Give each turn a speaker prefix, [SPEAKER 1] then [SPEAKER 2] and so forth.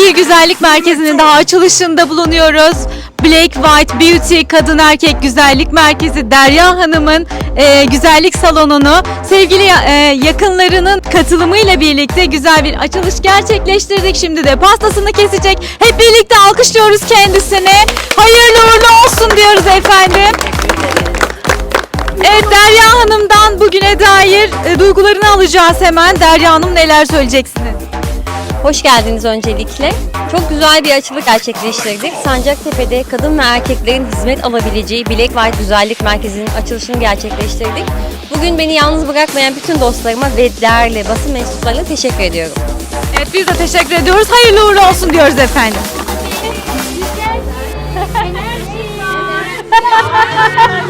[SPEAKER 1] bir güzellik merkezinin daha açılışında bulunuyoruz. Black White Beauty Kadın Erkek Güzellik Merkezi Derya Hanım'ın e, güzellik salonunu sevgili e, yakınlarının katılımıyla birlikte güzel bir açılış gerçekleştirdik. Şimdi de pastasını kesecek. Hep birlikte alkışlıyoruz kendisini. Hayırlı uğurlu olsun diyoruz efendim. Evet Derya Hanım'dan bugüne dair e, duygularını alacağız hemen. Derya Hanım neler söyleyeceksiniz?
[SPEAKER 2] Hoş geldiniz öncelikle. Çok güzel bir açılık gerçekleştirdik. Sancaktepe'de kadın ve erkeklerin hizmet alabileceği Black White Güzellik Merkezi'nin açılışını gerçekleştirdik. Bugün beni yalnız bırakmayan bütün dostlarıma ve değerli basın mensuplarına teşekkür ediyorum.
[SPEAKER 1] Evet biz de teşekkür ediyoruz. Hayırlı uğurlu olsun diyoruz efendim.